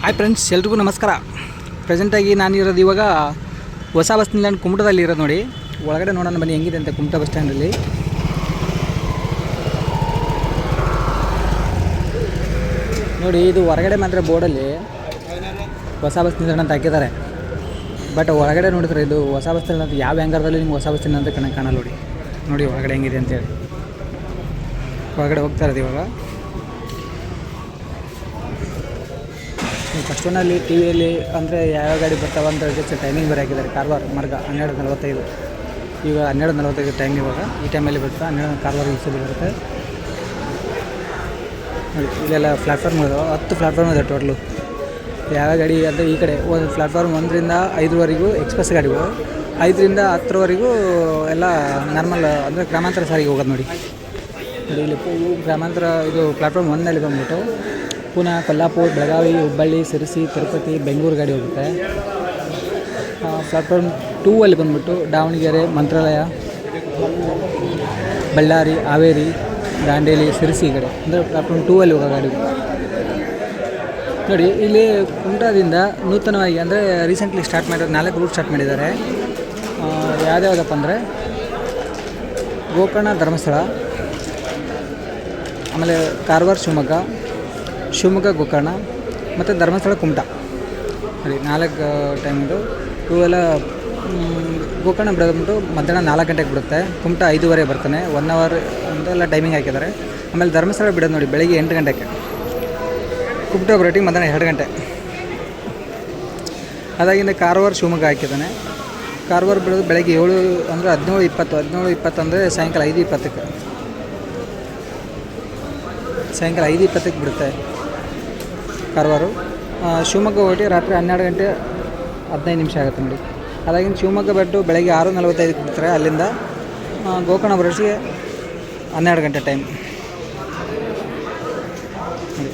Hi friends ಎಲ್ರಿಗೂ ನಮಸ್ಕಾರ. ಪ್ರೆಸೆಂಟಾಗಿ ನಾನಿರೋದು ಇವಾಗ ಹೊಸ ಬಸ್ ನಿಲ್ದಾಣ ಕುಮಟದಲ್ಲಿ ಇರೋದು ನೋಡಿ. ಒಳಗಡೆ ನೋಡೋಣ ಬನ್ನಿ, ಹೆಂಗಿದೆ ಅಂತ ಕುಮಟ ಬಸ್ ಸ್ಟ್ಯಾಂಡಲ್ಲಿ. ನೋಡಿ, ಇದು ಹೊರಗಡೆ ಮಾತ್ರ ಬೋರ್ಡಲ್ಲಿ ಹೊಸ ಬಸ್ ನಿಲ್ದಾಣ ಅಂತ ಹಾಕಿದ್ದಾರೆ. ಬಟ್ ಒಳಗಡೆ ನೋಡಿದ್ರೆ ಇದು ಹೊಸ ಬಸ್ ನಿಲ್ದಾಣ ಯಾವ ಆ್ಯಂಗರ್ದಲ್ಲಿ ನಿಮ್ಗೆ ಹೊಸ ಬಸ್ ನಿಲ್ದಾಣ ಅಂತ ಕಣ ಕಾಣಲ್ಲ ನೋಡಿ. ನೋಡಿ, ಒಳಗಡೆ ಹೆಂಗಿದೆ ಅಂತೇಳಿ ಒಳಗಡೆ ಹೋಗ್ತಾ ಇರೋದು ಇವಾಗ. ಫಸ್ಟ್ ಒನ್ನಲ್ಲಿ ಟಿ ವಿಯಲ್ಲಿ ಅಂದರೆ ಯಾವ ಗಾಡಿ ಬರ್ತಾವೆ ಅಂತ ಹೇಳಿ ಟೈಮಿಂಗ್ ಬೇರೆ ಹಾಕಿದ್ದಾರೆ ಕಾರವಾರ ಮಾರ್ಗ ಹನ್ನೆರಡು ನಲವತ್ತೈದು. ಈಗ ಹನ್ನೆರಡು ನಲವತ್ತೈದು ಟೈಮ್ ಇವಾಗ ಈ ಟೈಮಲ್ಲಿ ಬರುತ್ತೆ ಹನ್ನೆರಡು ಕಾರವಾರ ಇಳಿಸೋದು ಬರುತ್ತೆ. ಇಲ್ಲೆಲ್ಲ ಪ್ಲಾಟ್ಫಾರ್ಮ್ ಇದಾವೆ ಹತ್ತು ಪ್ಲಾಟ್ಫಾರ್ಮ್ ಇದೆ ಟೋಟ್ಲು ಯಾವ ಗಾಡಿ ಅಂದರೆ ಈ ಕಡೆ ಒಂದು ಪ್ಲಾಟ್ಫಾರ್ಮ್ ಒಂದರಿಂದ ಐದರವರೆಗೂ ಎಕ್ಸ್ಪ್ರೆಸ್ ಗಾಡಿಗಳು ಐದರಿಂದ ಹತ್ತರವರೆಗೂ ಎಲ್ಲ ನಾರ್ಮಲ್ ಅಂದರೆ ಗ್ರಾಮಾಂತರ ಸಾರಿಗೆ ಹೋಗೋದು ನೋಡಿ. ಇಲ್ಲಿ ಗ್ರಾಮಾಂತರ ಇದು ಪ್ಲಾಟ್ಫಾರ್ಮ್ ಒಂದಲ್ಲಿ ಬಂದ್ಬಿಟ್ಟು ಪುನಃ ಕೊಲ್ಲಾಪುರ, ಬೆಳಗಾವಿ, ಹುಬ್ಬಳ್ಳಿ, ಸಿರಿಸಿ, ತಿರುಪತಿ, ಬೆಂಗಳೂರು ಗಾಡಿ ಹೋಗುತ್ತೆ. ಪ್ಲಾಟ್ಫಾರ್ಮ್ ಟೂ ಅಲ್ಲಿ ಬಂದ್ಬಿಟ್ಟು ದಾವಣಗೆರೆ, ಮಂತ್ರಾಲಯ, ಬಳ್ಳಾರಿ, ಹಾವೇರಿ, ದಾಂಡೇಲಿ, ಸಿರಸಿ ಕಡೆ. ಅಂದರೆ ಪ್ಲಾಟ್ಫಾರ್ಮ್ ಟೂ ಅಲ್ಲಿ ಹೋಗೋ ಗಾಡಿ. ನೋಡಿ, ಇಲ್ಲಿ ಕುಮಟಾದಿಂದ ನೂತನವಾಗಿ, ಅಂದರೆ ರೀಸೆಂಟ್ಲಿ ಸ್ಟಾರ್ಟ್ ಮಾಡಿರೋ ನಾಲ್ಕು ರೂಟ್ ಸ್ಟಾರ್ಟ್ ಮಾಡಿದ್ದಾರೆ. ಯಾವ್ದ್ಯಾವ್ದಪ್ಪ ಅಂದರೆ ಗೋಕರ್ಣ ಧರ್ಮಸ್ಥಳ, ಆಮೇಲೆ ಕಾರವಾರ ಶಿವಮೊಗ್ಗ ಶಿವಮೊಗ್ಗ, ಗೋಕರ್ಣ ಮತ್ತು ಧರ್ಮಸ್ಥಳ, ಕುಮಟ. ಸರಿ ನಾಲ್ಕು ಟೈಮ್ದು ಇವೆಲ್ಲ ಗೋಕರ್ಣ ಬಿಡೋದ್ಬಿಟ್ಟು ಮಧ್ಯಾಹ್ನ ನಾಲ್ಕು ಗಂಟೆಗೆ ಬಿಡುತ್ತೆ. ಕುಮಟ ಐದೂವರೆ ಬರ್ತಾನೆ. ಒನ್ ಅವರ್ ಅಂತೆಲ್ಲ ಟೈಮಿಂಗ್ ಹಾಕಿದ್ದಾರೆ. ಆಮೇಲೆ ಧರ್ಮಸ್ಥಳ ಬಿಡೋದು ನೋಡಿ, ಬೆಳಗ್ಗೆ ಎಂಟು ಗಂಟೆಗೆ. ಕುಮಟ ಬರೋಟಿಗೆ ಮಧ್ಯಾಹ್ನ ಎರಡು ಗಂಟೆ. ಅದಾಗಿಂದ ಕಾರವಾರ ಶಿವಮೊಗ್ಗ ಹಾಕಿದ್ದಾನೆ. ಕಾರವಾರ ಬಿಡೋದು ಬೆಳಗ್ಗೆ ಏಳು, ಅಂದರೆ ಹದಿನೇಳು ಇಪ್ಪತ್ತು. ಹದಿನೇಳು ಇಪ್ಪತ್ತಂದರೆ ಸಾಯಂಕಾಲ ಐದು ಇಪ್ಪತ್ತಕ್ಕೆ. ಸಾಯಂಕಾಲ ಐದು ಇಪ್ಪತ್ತಕ್ಕೆ ಬಿಡುತ್ತೆ. ಕಾರವಾರ. ಶಿವಮೊಗ್ಗ ಹೊರಟಿ ರಾತ್ರಿ ಹನ್ನೆರಡು ಗಂಟೆ ಹದಿನೈದು ನಿಮಿಷ ಆಗುತ್ತೆ ನೋಡಿ. ಅದಾಗಿನ ಶಿವಮೊಗ್ಗ ಬೆಟ್ಟು ಬೆಳಗ್ಗೆ ಆರು ನಲವತ್ತೈದಕ್ಕೆ ಬಿಡ್ತಾರೆ ಅಲ್ಲಿಂದ ಗೋಕರ್ಣ ಬರೋಸಿಗೆ ಹನ್ನೆರಡು ಗಂಟೆ ಟೈಮ್.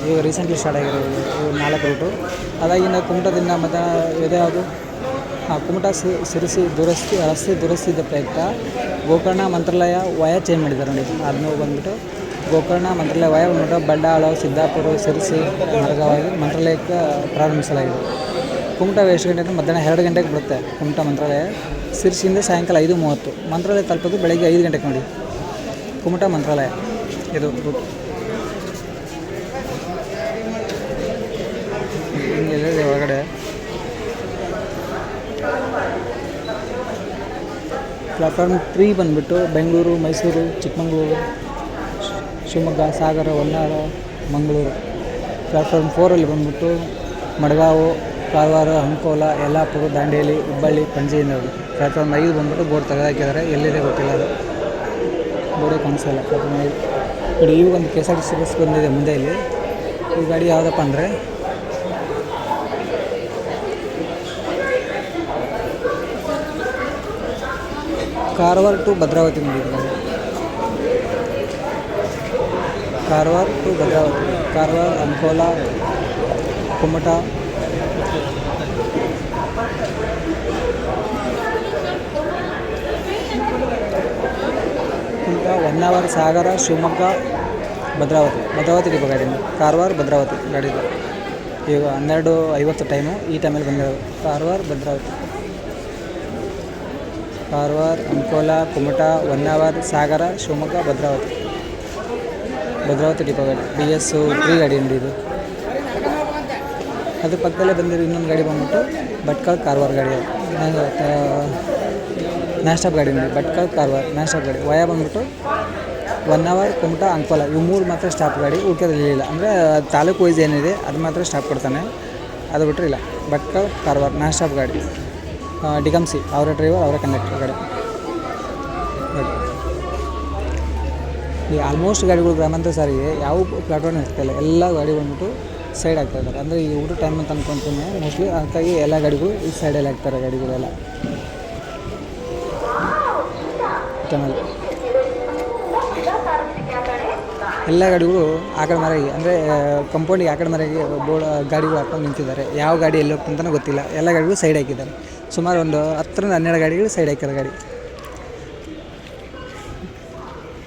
ಇವಾಗ ರೀಸೆಂಟ್ಲಿ ಸ್ಟಾರ್ಟ್ ಆಗಿರೋದು ನಾಲ್ಕು ರೂಟು ಅದಾಗಿಂದ ಕುಮಟದಿಂದ ಮತ್ತು ಎದೆ ಯಾವುದು? ಹಾಂ ಕುಮಟ ಸಿರಿಸಿ ದುರಸ್ತಿ, ರಸ್ತೆ ದುರಸ್ತಿದ್ದ ಪ್ರಯುಕ್ತ ಗೋಕರ್ಣ ಮಂತ್ರಾಲಯ ವಯ ಚೇಂಜ್ ಮಾಡಿದ್ದಾರೆ ನೋಡಿ. ಅದನ್ನು ಬಂದ್ಬಿಟ್ಟು ಗೋಕರ್ಣ, ಮಂತ್ರಾಲಯ ಬಂದ್ಬಿಟ್ಟು ಬಂಡಾಳ, ಸಿದ್ದಾಪುರ ಸಿರಿಸಿ ಮಾರ್ಗವಾಗಿ ಮಂತ್ರಾಲಯಕ್ಕೆ ಪ್ರಾರಂಭಿಸಲಾಗಿದೆ. ಕುಮಟ ಎಷ್ಟು ಗಂಟೆ ಅಂದರೆ ಮಧ್ಯಾಹ್ನ ಎರಡು ಗಂಟೆಗೆ ಬಿಡುತ್ತೆ ಕುಮಟ ಮಂತ್ರಾಲಯ. ಸಿರಿಸಿಯಿಂದ ಸಾಯಂಕಾಲ ಐದು ಮೂವತ್ತು. ಮಂತ್ರಾಲಯ ತಲುಪೋದು ಬೆಳಗ್ಗೆ ಐದು ಗಂಟೆಗೆ ನೋಡಿ. ಕುಮಟ ಮಂತ್ರಾಲಯ. ಇದು ರೂಟ್ ಒಳಗಡೆ. ಪ್ಲಾಟ್ಫಾರ್ಮ್ ತ್ರೀ ಬಂದುಬಿಟ್ಟು ಬೆಂಗಳೂರು, ಮೈಸೂರು, ಚಿಕ್ಕಮಗಳೂರು. ಶಿವಮೊಗ್ಗ, ಸಾಗರ, ಹೊನ್ನಾಳ, ಮಂಗಳೂರು. ಪ್ಲಾಟ್ಫಾರ್ಮ್ ಫೋರಲ್ಲಿ ಬಂದ್ಬಿಟ್ಟು ಮಡಗಾವು, ಕಾರವಾರ, ಅಂಕೋಲ, ಯಲ್ಲಾಪುರ, ದಾಂಡೇಲಿ, ಹುಬ್ಬಳ್ಳಿ ಪಂಜಿಯಿಂದ ಪ್ಲಾಟ್ಫಾರ್ಮ್ ಐದು ಬಂದ್ಬಿಟ್ಟು ಬೋರ್ಡ್ ತೆಗೆದಾಕಿದ್ದಾರೆ. ಎಲ್ಲಿದೆ ಗೊತ್ತಿಲ್ಲ. ಅದು ಬೋರ್ಡೇ ಕಾಣಿಸಲ್ಲ ಪ್ಲಾಟ್ಫಾರ್ಮ್ ಐದು. ನೋಡಿ ಈಗ ಒಂದು K S R T C bus ಬಂದಿದೆ ಮುಂದೆ ಇಲ್ಲಿ. ಈ ಗಾಡಿ ಯಾವುದಪ್ಪ ಅಂದರೆ? ಕಾರವಾರ ಟು ಭದ್ರಾವತಿ ಬಂದಿದೆ. ಕಾರವಾರ ಟು ಭದ್ರಾವತಿ ಕಾರವಾರ, ಅಂಕೋಲಾ, ಕುಮಟ. ಈಗ ಹೊನ್ನಾವರ, ಸಾಗರ, ಶಿವಮೊಗ್ಗ, ಭದ್ರಾವತಿ. ಭದ್ರಾವತಿ ಡಿಪೋ ಗಾಡಿಯಿಂದ ಕಾರವಾರ, ಭದ್ರಾವತಿ ಗಾಡಿ ಇದೆ. ಈಗ ಹನ್ನೆರಡು ಐವತ್ತು ಟೈಮು ಈ ಟೈಮಲ್ಲಿ ಬಂದಿರೋದು. ಕಾರವಾರ, ಭದ್ರಾವತಿ. ಕಾರವಾರ, ಅಂಕೋಲಾ, ಕುಮಟ, ಹೊನ್ನಾವರ, ಸಾಗರ, ಶಿವಮೊಗ್ಗ, ಭದ್ರಾವತಿ. ಭದ್ರಾವತಿ ಡಿಪೋ ಗಾಡಿ ಬಿ ಎಸ್ ತ್ರೀ ಗಾಡಿ ಇದು. ಅದ್ರ ಪಕ್ಕದಲ್ಲೇ ಬಂದಿರೋ ಇನ್ನೊಂದು ಗಾಡಿ ಬಂದ್ಬಿಟ್ಟು ಭಟ್ಕಳ ಕಾರವಾರ ಗಾಡಿ. ನಾನ್ ಸ್ಟಾಪ್ ಗಾಡಿ ನೋಡಿ ಭಟ್ಕಳ ಕಾರವಾರ ನಾನ್ ಸ್ಟಾಪ್ ಗಾಡಿ. ವಯ ಬಂದ್ಬಿಟ್ಟು ಒನ್ ಅವರ್ ಕುಮಟ, ಅಂಕೋಲ, ಇವು ಮೂರು ಮಾತ್ರ ಸ್ಟಾಪ್ ಗಾಡಿ, ಉಳ್ಕೆದಲ್ಲಿ ಇಲ್ಲ. ಅಂದರೆ ತಾಲೂಕು ವೈಸ್ ಏನಿದೆ, ಅದು ಮಾತ್ರ ಸ್ಟಾಪ್ ಕೊಡ್ತಾನೆ. ಅದು ಬಿಟ್ಟರೆ ಇಲ್ಲ. ಭಟ್ಕಳ ಕಾರವಾರ ನಾನ್ ಸ್ಟಾಪ್ ಗಾಡಿ. ಡಿಗಮ್ಸಿ ಅವರ ಡ್ರೈವರ್ ಅವರ ಕಂಡಕ್ಟರ್ ಗಾಡಿ. ಈ ಆಲ್ಮೋಸ್ಟ್ ಗಾಡಿಗಳು ಗ್ರಾಮಾಂತರ ಸಾರಿಗೆ ಯಾವ ಪ್ಲಾಟ್ಫಾರ್ಮ್ ಇರ್ತಿಲ್ಲ. ಎಲ್ಲ ಗಾಡಿ ಬಂದ್ಬಿಟ್ಟು ಸೈಡ್ ಆಗ್ತಾ ಇದ್ದಾರೆ. ಅಂದರೆ ಈ ಊಟ ಟೈಮ್ ಅಂತ ಅಂದ್ಕೊತೀನಿ ಮೋಸ್ಟ್ಲಿ ಅದಕ್ಕಾಗಿ ಎಲ್ಲ ಗಾಡಿಗಳು ಈ ಸೈಡಲ್ಲಿ ಹಾಕ್ತಾರೆ ಗಾಡಿಗಳೆಲ್ಲ. ಚೆನ್ನಾಗಿ ಎಲ್ಲ ಗಾಡಿಗಳು ಆ ಕಡೆ ಮರೆಗೆ ಅಂದರೆ ಕಂಪೌಂಡಿಗೆ ಆ ಕಡೆ ಮರೆಗೆ ಬೋರ್ಡ್ ಗಾಡಿಗಳು ಹಾಕೊಂಡು ನಿಂತಿದ್ದಾರೆ. ಯಾವ ಗಾಡಿ ಎಲ್ಲಿ ಹೋಗ್ತಂತನೂ ಗೊತ್ತಿಲ್ಲ. ಎಲ್ಲ ಗಾಡಿಗಳು ಸೈಡ್ ಹಾಕಿದ್ದಾರೆ. ಸುಮಾರು ಒಂದು ಹತ್ತರಿಂದ ಹನ್ನೆರಡು ಗಾಡಿಗಳು ಸೈಡ್ ಹಾಕಿದ್ದಾರೆ ಗಾಡಿ.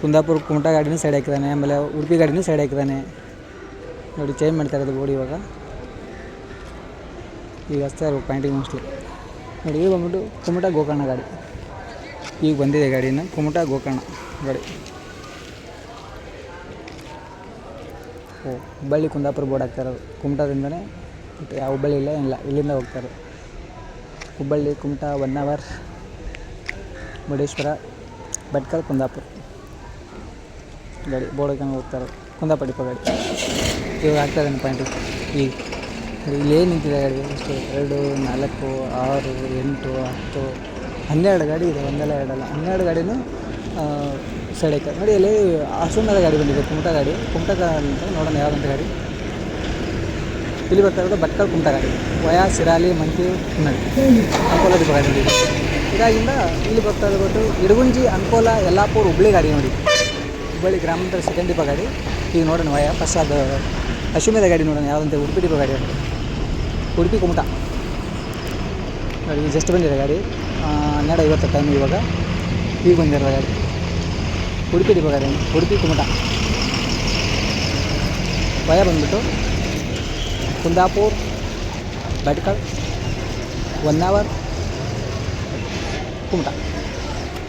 ಕುಂದಾಪುರ ಕುಮಟಾ ಗಾಡಿನೂ ಸೈಡ್ ಹಾಕಿದ್ದಾನೆ ಆಮೇಲೆ ಉಡುಪಿ ಗಾಡಿನೂ ಸೈಡ್ ಹಾಕಿದ್ದಾನೆ ನೋಡಿ ಚೇಂಜ್ ಮಾಡ್ತಾ ಇರೋದು ಬೋರ್ಡ್ ಇವಾಗ. ಈಗ ಅಷ್ಟೇ ಇರ್ಬೇಕು ಪಾಯಿಂಟಿಗೆ ಮೋಸ್ಟ್ಲಿ ನೋಡಿ ಈಗ ಬಂದ್ಬಿಟ್ಟು ಕುಮಟಾ ಗೋಕರ್ಣ ಗಾಡಿ. ಈಗ ಬಂದಿದೆ ಗಾಡಿನ ಕುಮಟಾ ಗೋಕರ್ಣ ಗಾಡಿ. ಓ, ಹುಬ್ಬಳ್ಳಿ ಕುಂದಾಪುರ ಬೋರ್ಡ್ ಹಾಕ್ತಾ ಇರೋದು. ಕುಮಟಾದಿಂದನೇ ಯಾವ ಹುಬ್ಬಳ್ಳಿ ಇಲ್ಲ ಇಲ್ಲ, ಇಲ್ಲಿಂದ ಹೋಗ್ತಾ ಇರೋದು. Hubballi, Kumta one hour Murudeshwar Bhatkal Kundapur. ಗಾಡಿ, ಬೋರ್ಡ್ ಹೋಗ್ತಾರೆ. ಕುಂದಾಪುರ ಗಾಡಿ ಇವಾಗ ಆಗ್ತಾ ಪಾಯಿಂಟ್ ಈಗ ಇಲ್ಲಿ ನಿಂತಿದೆ ಗಾಡಿ. ಎಷ್ಟು? ಎರಡು, ನಾಲ್ಕು, ಆರು, ಎಂಟು, ಹತ್ತು, ಹನ್ನೆರಡು ಗಾಡಿ ಇದೆ. ಒಂದಲ್ಲ ಎರಡಲ್ಲ. ಹನ್ನೆರಡು ಗಾಡಿನೂ ಸೈಡಕ್ಕೆ ನೋಡಿ ಇಲ್ಲಿ ಅಷ್ಟೊಂದೆಲ್ಲ ಗಾಡಿ ಬಂದಿದೆ. ಕುಮಟ ಗಾಡಿ. ಕುಮಟ ಅಂತ ನೋಡೋಣ ಯಾವ್ದಂತ ಗಾಡಿ. ಇಲ್ಲಿ ಬರ್ತಾ ಇರೋದು ಭಟ್ಕಲ್ ಕುಮಟ ಗಾಡಿ. ವಯಾ, ಸಿರಾಲಿ, ಮಂಕಿ ಹುನ್ನಡಿ ಅಂಕೋಲ ಗಾಡಿ ಇದಾಗಿಂದ ಇಲ್ಲಿ ಬರ್ತಾ ಇರೋದು ಇಡಗುಂಜಿ, ಅಂಕೋಲ, ಯಲ್ಲಾಪುರ್, ಹುಬ್ಳಿ ಗಾಡಿ ನೋಡಿ. ಹುಬ್ಬಳ್ಳಿ ಗ್ರಾಮಾಂತರ ಸೆಕೆಂಡ್ ಡಿಪೋ ಗಾಡಿ ಈಗ ನೋಡೋಣ ವಯ ಫಸ್ಟ್ ಅದು ಗಾಡಿ ನೋಡೋಣ, ಯಾವುದಂತೆ ಉಡುಪಿ ಡಿಪೋ ಗಾಡಿ ಅದು. ಉಡುಪಿ ಕುಮಟ. ಈಗ ಜಸ್ಟ್ ಬಂದಿದೆ ಗಾಡಿ. ಹನ್ನೆರಡು ಐವತ್ತು ಟೈಮ್ ಇವಾಗ. ಈಗ ಬಂದಿರೋ ಗಾಡಿ. ಉಡುಪಿ ಡಿಪೋ ಗಾಡಿ ಉಡುಪಿ ಕುಮಟ. ವಯ ಬಂದ್ಬಿಟ್ಟು ಕುಂದಾಪುರ್ ಭಟ್ಕಲ್ ಒನ್ ಅವರ್ ಕುಮಟ.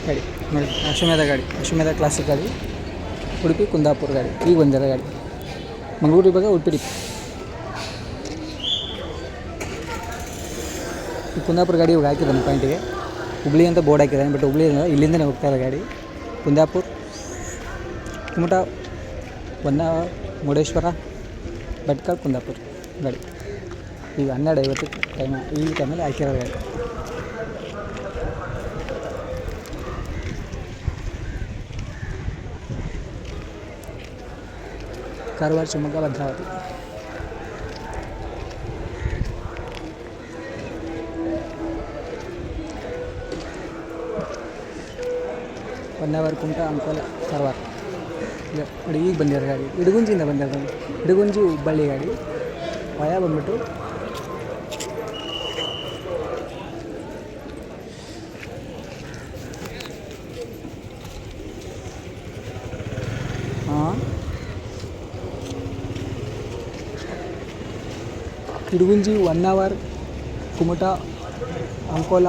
ಗಾಡಿ, ನೋಡಿ, ಅಶ್ವಮೇಧ ಗಾಡಿ, ಅಶ್ವಮೇಧ ಕ್ಲಾಸಿಕ್ ಗಾಡಿ. ಉಡುಪಿ ಕುಂದಾಪುರ ಗಾಡಿ ಈಗ ಬಂದಿರೋ ಗಾಡಿ. ಮಂಗಳೂರು ಇವಾಗ ಉಡುಪಿ ಡಿಪೋ. ಈ ಕುಂದಾಪುರ ಗಾಡಿ ಇವಾಗ ನಮ್ಮ ಪಾಯಿಂಟಿಗೆ. ಹುಬ್ಳಿ ಅಂತ ಬೋರ್ಡ್ ಹಾಕಿದ್ದಾನೆ ಬಟ್ ಹುಬ್ಳಿ ಇಲ್ಲ, ಇಲ್ಲಿಂದನೇ ಹೋಗ್ತಾ ಇದೆ ಗಾಡಿ. ಕುಂದಾಪುರ ಕುಮಟ ಹೊನ್ನ ಮುರುಡೇಶ್ವರ ಭಟ್ಕಲ್ ಕುಂದಾಪುರ ಗಾಡಿ. ಈಗ ಹನ್ನೆರಡು ಐವತ್ತು ಟೈಮ್ ಈ ಟೈಮಲ್ಲಿ ಹಾಕಿರೋ ಗಾಡಿ. ಕಾರವಾರ ಶಿವಮೊಗ್ಗ ಭದ್ರಾವತಿ ಒನ್ ಅವರ್ ಕುಮಟ ಅಂಕೋಲ ಕಾರವಾರ ಇಲ್ಲ, ನೋಡಿ ಈಗ ಬಂದಿರೋ ಗಾಡಿ ಇಡಗುಂಜಿಯಿಂದ ಬಂದಿರೋದು ಇಡಗುಂಜಿ ಹುಬ್ಬಳ್ಳಿ ಗಾಡಿ ವಯ ಬಂದ್ಬಿಟ್ಟು ಹಾಂ ಇಡಗುಂಜಿ ಅವರ್ ಕುಮಟ, ಅಂಕೋಲ,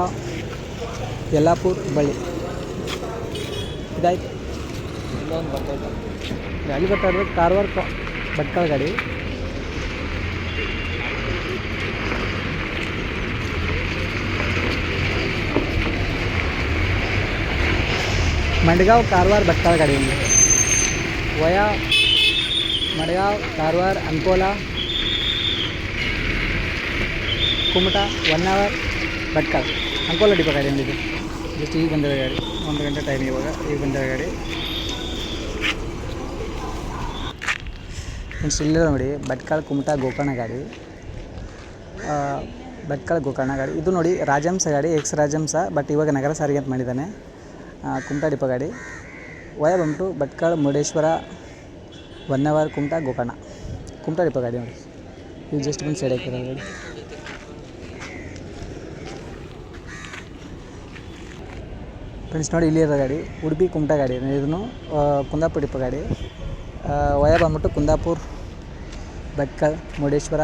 ಯಲ್ಲಾಪುರ, ಬಳ್ಳಿ. ಇದಾಯ್ತು. ಇನ್ನೊಂದು ಬರ್ತೈತೆ ಗಾಡಿ ಬರ್ತಾ ಕಾರವಾರ ಭಟ್ಕಳ ಗಾಡಿ ಮಡ್ಗಾವ್ ಕಾರವಾರ ಭಟ್ಕಳ ಗಾಡಿ via Madgaon Karwar, Ankola Kumta one hour Bhatkal Ankola depot ಗಾಡಿ ಒಂದಿದೆ. ಜಸ್ಟ್ ಈಗ ಬಂದಿರೋ ಗಾಡಿ. ಒಂದು ಗಂಟೆ ಟೈಮ್ ಇವಾಗ. ಈಗ ಬಂದಿರೋ ಗಾಡಿ. ಫ್ರೆಂಡ್ಸ್ ಇಲ್ಲಿರೋ ನೋಡಿ, ಭಟ್ಕಳ, ಕುಮಟಾ, ಗೋಕರ್ಣ ಗಾಡಿ. ಭಟ್ಕಳ, ಗೋಕರ್ಣ ಗಾಡಿ. ಇದು ನೋಡಿ ರಾಜಹಂಸ ಗಾಡಿ ಎಕ್ಸ್ ರಾಜಹಂಸ ಬಟ್ ಇವಾಗ ನಗರ ಸಾರಿಗೆ ಅಂತ ಮಾಡಿದ್ದಾನೆ. ಕುಮಟಾ ಡಿಪ ಗಾಡಿ. ವಯ ಬಂದ್ಬಿಟ್ಟು Bhatkal, Murudeshwar one hour Kumta, Gokarna. Kumta depot ಗಾಡಿ ನೋಡಿ. ಇದು ಜಸ್ಟ್ ಬಂದು ಸೈಡ್ ಹಾಕಿರೋ ಗಾಡಿ. ಫ್ರೆಂಡ್ಸ್ ನೋಡಿ ಇಲ್ಲಿ ಇರೋ ಗಾಡಿ ಉಡುಪಿ ಕುಮಟ ಗಾಡಿ ಇದನ್ನು ಆ, ಕುಂದಾಪುರ ಡಿಪೋ ಗಾಡಿ ಆ, ವಯ ಬಂದ್ಬಿಟ್ಟು ಕುಂದಾಪುರ್ ಭಟ್ಕಲ್ ಮುರುಡೇಶ್ವರ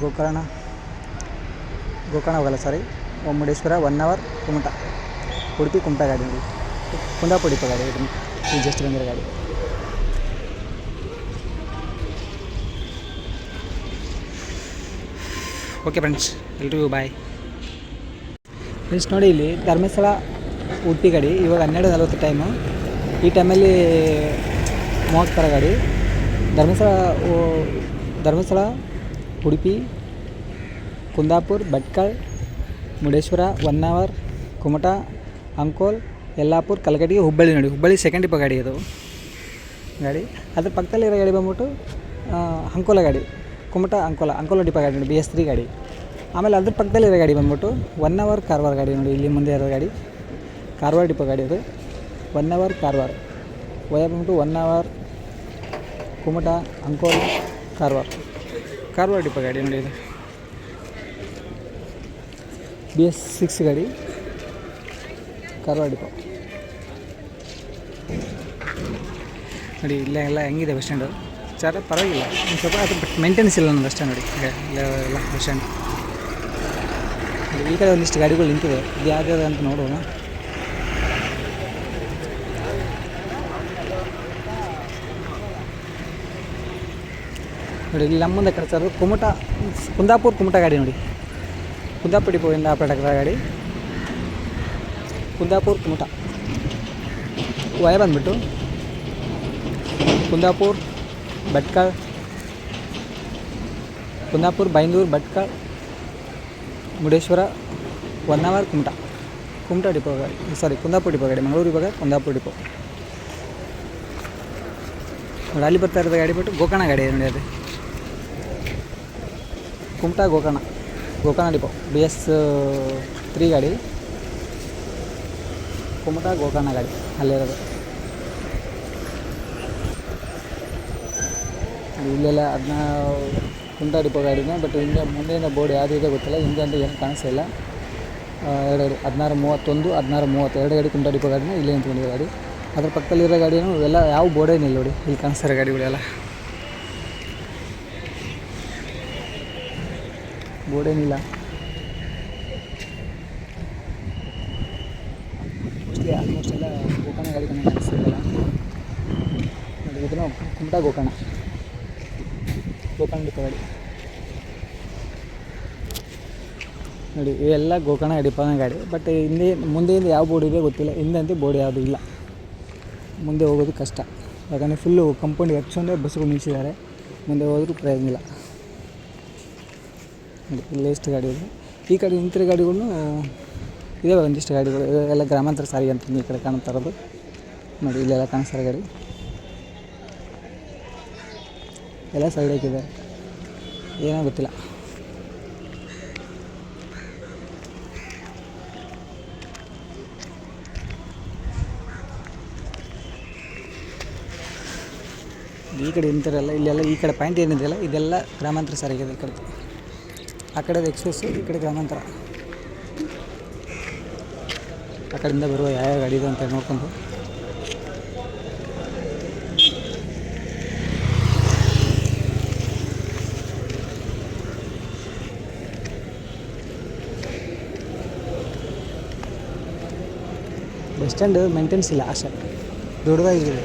ಗೋಕರ್ಣ ಗೋಕರ್ಣ ಹೋಗಲ್ಲ sorry Murudeshwar one hour Kumta Udupi Kumta ಗಾಡಿ ನೋಡಿ ಕುಂದಾಪುರ ಡಿಪೋ ಗಾಡಿ ಇದನ್ನು ಈಗ ಜಸ್ಟ್ ಬಂದಿರೋ ಗಾಡಿ ಓಕೆ ಫ್ರೆಂಡ್ಸ್ ಎಲ್ರಿಗೂ ಬಾಯ್ ಫ್ರೆಂಡ್ಸ್ ನೋಡಿ ಇಲ್ಲಿ ಧರ್ಮಸ್ಥಳ ಉಡುಪಿ ಗಾಡಿ, ಇವಾಗ ಹನ್ನೆರಡು ನಲ್ವತ್ತು ಟೈಮು ಈ ಟೈಮಲ್ಲಿ ಮೂವತ್ತರ ಗಾಡಿ. ಧರ್ಮಸ್ಥಳ ಧರ್ಮಸ್ಥಳ ಉಡುಪಿ ಕುಂದಾಪುರ್, ಭಟ್ಕಳ್, ಮುರುಡೇಶ್ವರ ಒನ್ ಅವರ್ ಕುಮಟಾ, ಅಂಕೋಲ್, ಯಲ್ಲಾಪುರ್ ಕಲಗಡಿಗೆ ಹುಬ್ಬಳ್ಳಿ ನೋಡಿ. ಹುಬ್ಬಳ್ಳಿ ಸೆಕೆಂಡ್ ಡಿಪೋ ಗಾಡಿ ಅದು. ಗಾಡಿ. ಅದ್ರ ಪಕ್ಕದಲ್ಲಿರೋ ಗಾಡಿ ಬಂದ್ಬಿಟ್ಟು ಅಂಕೋಲ ಗಾಡಿ. ಕುಮಟ, ಅಂಕೋಲ ಅಂಕೋಲ ಡಿಪೋ ಗಾಡಿ ನೋಡಿ ಬಿ ಎಸ್ ತ್ರೀ ಗಾಡಿ. ಆಮೇಲೆ ಅದ್ರ ಪಕ್ಕದಲ್ಲಿರೋ ಗಾಡಿ ಬಂದ್ಬಿಟ್ಟು ಒನ್ ಅವರ್ ಕಾರವಾರ ಗಾಡಿ ನೋಡಿ, ಇಲ್ಲಿ ಮುಂದೆ ಇರೋ ಗಾಡಿ. ಕಾರವಾರ ಡಿಪೋ ಗಾಡಿ ಅದು ಒನ್ ಅವರ್ ಕಾರವಾರ. ವಯ ಬಂದ್ಬಿಟ್ಟು one hour Kumta, Ankola, Karwar. Karwar depot ಗಾಡಿ ನೋಡಿ ಇದು. ಬಿ ಎಸ್ ಸಿಕ್ಸ್ ಗಾಡಿ. ಕಾರ್ವಾರ್ ಡಿಪೋ ನೋಡಿ, ಇಲ್ಲ ಎಲ್ಲ ಹೆಂಗಿದೆ ಬಸ್ ಸ್ಟ್ಯಾಂಡು ಚಾರ ಪರವಾಗಿಲ್ಲ. ಒಂದು ಸ್ವಲ್ಪ ಅದು ಬಟ್ ಮೇಂಟೆನೆನ್ಸ್ ಇಲ್ಲ ನಮ್ದು ಅಷ್ಟೇ ನೋಡಿ. ಇಲ್ಲ- ಎಲ್ಲ ಬಸ್ ಸ್ಟ್ಯಾಂಡ್ ಈ ಕಡೆ ಒಂದಿಷ್ಟು ಗಾಡಿಗಳು ನಿಂತಿದೆ ಇದು ಯಾವ್ದು ಅಂತ ನೋಡೋಣ. ನೋಡಿ, ಇಲ್ಲಿ ನಮ್ಮ ಮುಂದೆ ಕಳಿಸೋದು ಕುಮಟ, ಕುಂದಾಪುರ ಕುಮಟ ಗಾಡಿ ನೋಡಿ. ಕುಂದಾಪುರ ಡಿಪೋಯಿಂದ ಆಪರೇಟ್ ಗಾಡಿ. ಕುಂದಾಪುರ ಕುಮಟ. ವಯ ಬಂದ್ಬಿಟ್ಟು. Kundapur Bhatkal. Kundapur Byndoor Bhatkal. Murudeshwar one hour Kumta. Kumta depot ಗಾಡಿ ಸಾರಿ ಕುಂದಾಪುರ ಡಿಪೋ ಗಾಡಿ, ಮಂಗಳೂರು ಇವಾಗ ಕುಂದಾಪುರ ಡಿಪೋ. ನೋಡಿ ಬರ್ತಾ ಇರೋದು ಗಾಡಿ ಬಿಟ್ಟು ಗೋಕರ್ಣ ಗಾಡಿ ನೋಡಿ ಅದು. Kumta Gokarna Gokarna depot B S three ಗಾಡಿ. ಕುಮಟಾ ಗೋಕರ್ಣ ಗಾಡಿ ಅಲ್ಲಿರೋದು ಇಲ್ಲೆಲ್ಲ ಅದನ್ನ ಕುಮಟ ಡಿಪೋ ಗಾಡಿನೇ ಬಟ್ ಹಿಂದೆ ಮುಂದೆಯಿಂದ ಬೋರ್ಡ್ ಯಾವುದು ಇದೆ ಗೊತ್ತಿಲ್ಲ. ಹಿಂದೆ ಅಂತ ಏನು ಕಾಣಿಸ್ತಾ ಇಲ್ಲ. ಆ, ಎರಡು ಹದಿನಾರು ಮೂವತ್ತೊಂದು ಹದಿನಾರು ಮೂವತ್ತು ಎರಡು ಗಾಡಿ ಕುಮಟ ಡಿಪೋ ಗಾಡಿನೇ ಇಲ್ಲೇ ನಿಂತ್ಕೊಂಡಿರೋ ಗಾಡಿ. ಅದ್ರ ಪಕ್ಕದಲ್ಲಿರೋ ಗಾಡಿನೂ ಎಲ್ಲ ಯಾವ ಬೋರ್ಡೇ ಇಲ್ಲ ನೋಡಿ. ಇಲ್ಲಿ ಕಾಣಿಸ್ತಾರೆ ಗಾಡಿಗಳೆಲ್ಲ ಬೋರ್ಡೇನಿಲ್ಲ ಮೋಸ್ಟ್ಲಿ ಆಲ್ಮೋಸ್ಟ್ ಎಲ್ಲ ಗೋಕರ್ಣ ಗಾಡಿ ಕಣ್ಣು ಕಾಣಿಸ್ತಿಲ್ಲ ಇದನ್ನು ಕುಮಟ ಗೋಕರ್ಣ ಗೋಕರ್ಣ ಡಿಪೋ ನೋಡಿ, ಇವೆಲ್ಲ ಗೋಕರ್ಣ ಡಿಪೋನ ಗಾಡಿ. ಬಟ್ ಹಿಂದೆ ಮುಂದೆಯಿಂದ ಯಾವ ಬೋರ್ಡ್ ಇದೆ ಗೊತ್ತಿಲ್ಲ. ಹಿಂದೆ ಅಂತೂ ಬೋರ್ಡ್ ಯಾವುದು ಇಲ್ಲ. ಮುಂದೆ ಹೋಗೋದು ಕಷ್ಟ. ಯಾಕಂದರೆ ಫುಲ್ಲು ಕಂಪೌಂಡ್ ಹೆಚ್ಚೊಂದೇ ಬಸ್ಗಳು ನಿಲ್ಲಿಸಿದ್ದಾರೆ ಮುಂದೆ ಹೋದರೂ ಪ್ರಯೋಜನ ಇಲ್ಲ. ನೋಡಿ ಗಾಡಿ ಇದೆ. ಈ ಕಡೆ ನಿಂತಿರೋ ಗಾಡಿಗಳು ಇದಾವೆ ಒಂದಿಷ್ಟು ಗಾಡಿಗಳು. ಎಲ್ಲ ಗ್ರಾಮಾಂತರ ಸಾರಿಗೆ ಅಂತ ಈ ಕಡೆ ಕಾಣ್ತಾ ಇರೋದು. ನೋಡಿ, ಇಲ್ಲೆಲ್ಲ ಕಾಣಿಸ್ತಾರೆ ಗಾಡಿ. ಎಲ್ಲ ಸೈಡ್ ಹಾಕಿದ್ದಾರೆ ಏನೋ ಗೊತ್ತಿಲ್ಲ. ಈ ಕಡೆ ನಿಂತಿರಲ್ಲ ಇಲ್ಲೆಲ್ಲ ಈ ಕಡೆ ಪಾಯಿಂಟ್ ಏನಿದೆಯಲ್ಲ ಇದೆಲ್ಲ ಗ್ರಾಮಾಂತರ ಸಾರಿಗೆ ಇದೆ ಈ ಕಡೆ. ಆ ಕಡೆ ಎಕ್ಸ್ಪ್ರೆಸ್ ಈ ಕಡೆ ಗ್ರಾಮಾಂತರ. ಆ ಕಡೆಯಿಂದ ಬರುವ ಯಾವ್ಯಾವ ಗಾಡಿ ಇದೆ ಅಂತ ನೋಡ್ಕೊಂಡು. ಸ್ಟ್ಯಾಂಡ್ ಮೇಂಟೆನ್ಸ್ ಇಲ್ಲ ಅಷ್ಟೇ ದೊಡ್ಡದಾಗಿದೆ.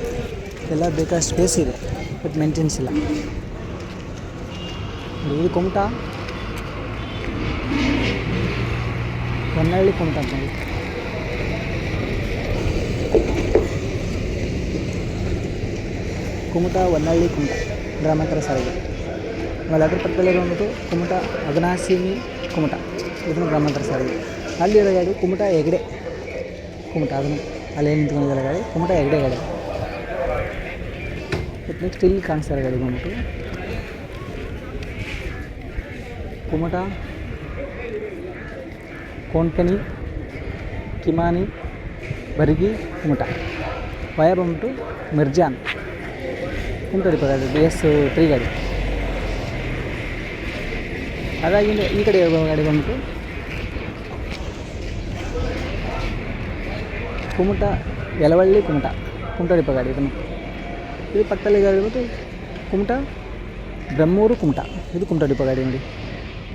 ಎಲ್ಲ ಬೇಕಾದ ಸ್ಪೇಸ್ ಇದೆ ಬಟ್ ಮೇಂಟೆನ್ಸ್ ಇಲ್ಲ. ಇದು ಕುಮಟ. ಹೊನ್ನಳ್ಳಿ ಕುಮಟ ಅಂತ ಕುಮಟ ಹೊನ್ನಳ್ಳಿ ಕುಮಟ. ಗ್ರಾಮಾಂತರ ಸಾರಿಗೆ ಆಮೇಲೆ ಅದ್ರ ಪಕ್ಕದಲ್ಲಿ ಬಂದ್ಬಿಟ್ಟು ಕುಮಟ, ಅಗನಾಸಿನಿ ಕುಮಟ. ಇದನ್ನು ಗ್ರಾಮಾಂತರ ಸಾರಿಗೆ ಅಲ್ಲಿರೋ ಗಾಡಿ ಕುಮಟ ಹೆಗ್ಡೆ. ಕುಮಟ, ಅದನ್ನು ಅಲ್ಲಿ ನಿಂತ್ಕೊಂಡಿದ್ದಾರೆ ಗಾಡಿ? ಕುಮಟ ಎರಡೇ ಗಾಡಿ. ಮತ್ತು ನೆಕ್ಸ್ಟ್ ಇಲ್ಲಿ ಕಾಣಿಸ್ತಾರೆ ಗಾಡಿ ಬಂದ್ಬಿಟ್ಟು. ಕುಮಟ ಕೊಂಕಣಿ ಕಿಮಾನಿ, ಬರ್ಗಿ, ಕುಮಟ. ವಯ ಬಂದ್ಬಿಟ್ಟು ಮಿರ್ಜಾನ್. ಕುಮಟ ಡಿಪೋ ಗಾಡಿ ಬಿ ಎಸ್ ತ್ರೀ ಗಾಡಿ. ಅದಾಗಿಂದ ಈ ಕಡೆ ಗಾಡಿ ಬಂದ್ಬಿಟ್ಟು? ಕುಮಟ, ಯಲವಳ್ಳಿ ಕುಮಟ ಕುಮಟ ಡಿಪೋ ಗಾಡಿ ಇದನ್ನು. ಇದು ಪಕ್ಕದಲ್ಲಿ ಗಾಡಿ ಕುಮಟ, ಬ್ರಹ್ಮೂರು ಕುಮಟ. ಇದು ಕುಮಟ ಡಿಪೋ ಗಾಡಿ ನೋಡಿ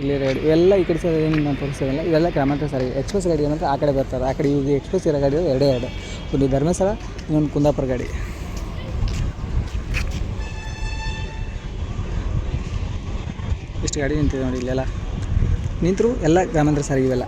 ಇಲ್ಲಿ ಗಾಡಿ ಇವೆಲ್ಲ ಈ ಕಡೆ ಸರ್ ಏನು ನಾನು ತೋರಿಸೋದಿಲ್ಲ ಇವೆಲ್ಲ ಗ್ರಾಮಾಂತರ ಸಾರಿಗೆ ಎಕ್ಸ್ಪ್ರೆಸ್ ಗಾಡಿ ಏನಂದ್ರೆ ಆ ಕಡೆ ಬರ್ತಾರೆ. ಆ ಕಡೆ ಈಗ ಎಕ್ಸ್ಪ್ರೆಸ್ ಇರೋ ಗಾಡಿ ಎರಡೇ, ಎರಡು. ಒಂದು ಧರ್ಮಸ್ಥಳ, ಇನ್ನೊಂದು ಕುಂದಾಪುರ ಗಾಡಿ. ಇಷ್ಟು ಗಾಡಿ ನಿಂತಿದೆ ನೋಡಿ ಇಲ್ಲೆಲ್ಲ. ನಿಂತರು ಎಲ್ಲ ಗ್ರಾಮಾಂತರ ಸಾರಿಗೆ ಇವೆಲ್ಲ.